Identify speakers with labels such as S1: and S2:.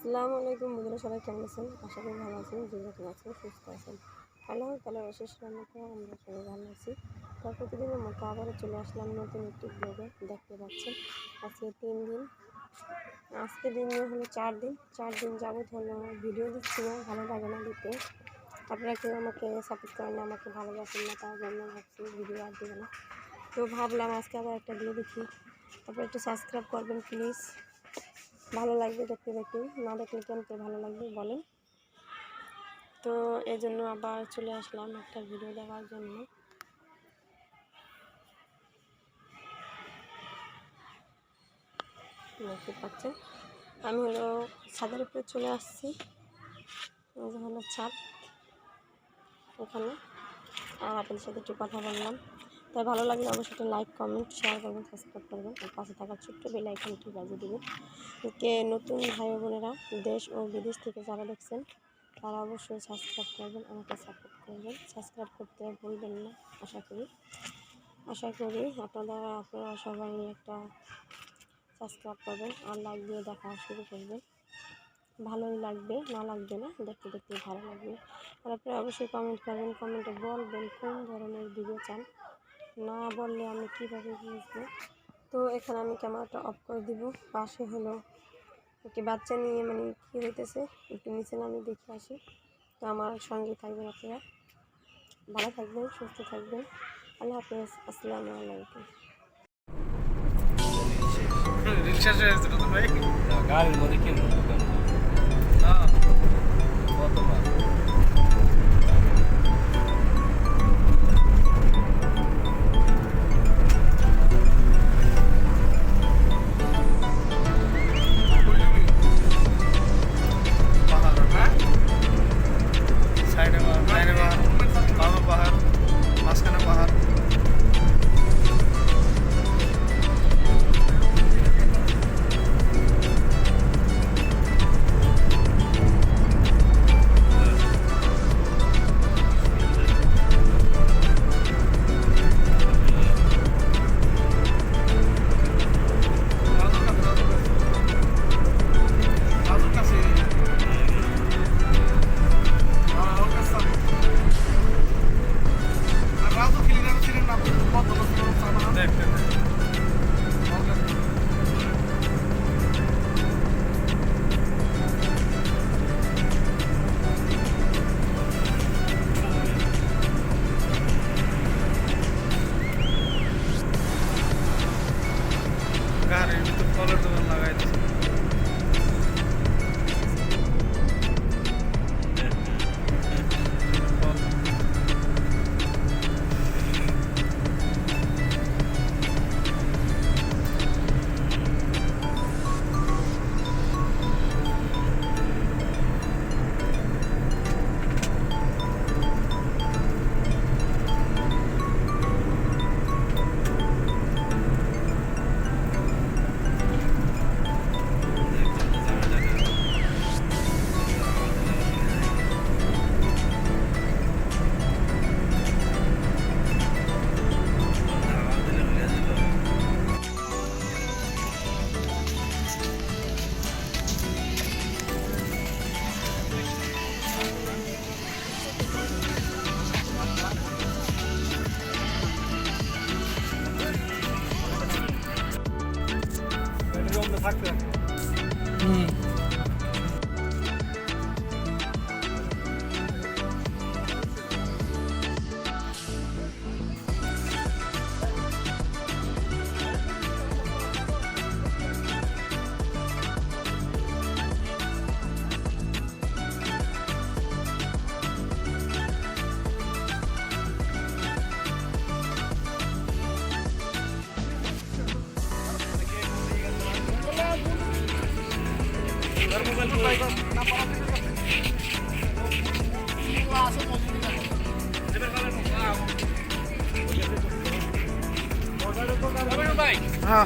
S1: আসসালামু আলাইকুম বন্ধুরা, সবাই কেমন আছেন? আশা করি ভালো আছেন যে রকম আছেন সুস্থ আছেন। আল্লাহ তালার অশেষ রহমতে আমরা সবাই ভালো আছি। তার প্রতিদিনের মতো আবারও চলে আসলাম নতুন একটি ব্লগে দেখতে পাচ্ছেন। আজকে তিন দিন, আজকে দিন হলো চার দিন। চার দিন যাবৎ হলো ভিডিও দিচ্ছি না ভালো লাগে না দিতে। আপনারা কেউ আমাকে সাপোর্ট করেন না, আমাকে ভালোবাসেন না, তার জন্য ভাবছি ভিডিও আর দেবে না। তো ভাবলাম আজকে আবার একটা দিয়ে দেখি। তারপর একটু সাবস্ক্রাইব করবেন প্লিজ ভালো লাগবে দেখতে দেখতে। না দেখলে কেন তো ভালো লাগবে বলেন। তো এই জন্য আবার চলে আসলাম একটা ভিডিও দেখার জন্য। পাচ্ছেন? আমি হলো ছাদের উপরে চলে আসছি। হলো ছাদ। ওখানে। আর আপনাদের সাথে একটু কথা বললাম। তাই ভালো লাগলে অবশ্যই একটা লাইক কমেন্ট শেয়ার করবেন সাবস্ক্রাইব করবেন আর পাশে থাকা ছোট্ট বেল আইকনটি বাজিয়ে দেবেন। কে নতুন ভাই বোনেরা দেশ ও বিদেশ থেকে যারা দেখছেন, তারা অবশ্যই সাবস্ক্রাইব করবেন, আমাকে সাপোর্ট করবেন। সাবস্ক্রাইব করতে ভুলবেন না, আশা করি। আশা করি আপনারা আপনারা সবাই একটা সাবস্ক্রাইব করবেন আর লাইক দিয়ে দেখা শুরু করবেন। ভালোই লাগবে, না লাগবে না, দেখতে দেখতে ভালো লাগবে। আর আপনারা অবশ্যই কমেন্ট করবেন কমেন্টে বলবেন কোন ধরনের ভিডিও চান। না বললে আমি কীভাবে বুঝব? তো এখানে আমি ক্যামেরাটা অফ করে দিব। পাশে হলো একটি বাচ্চা নিয়ে মানে কী হইতেছে? একটু নিচে নামে দেখে আসি। তো আমার সঙ্গে থাকবেন আপনারা। ভালো থাকবেন সুস্থ থাকবেন। আল্লাহ হাফেজ। আসসালামু আলাইকুম।
S2: রিক্সা
S3: গাড়ির মধ্যে কিনবো দোকান
S2: 嗯。থাকতে হ্যাঁ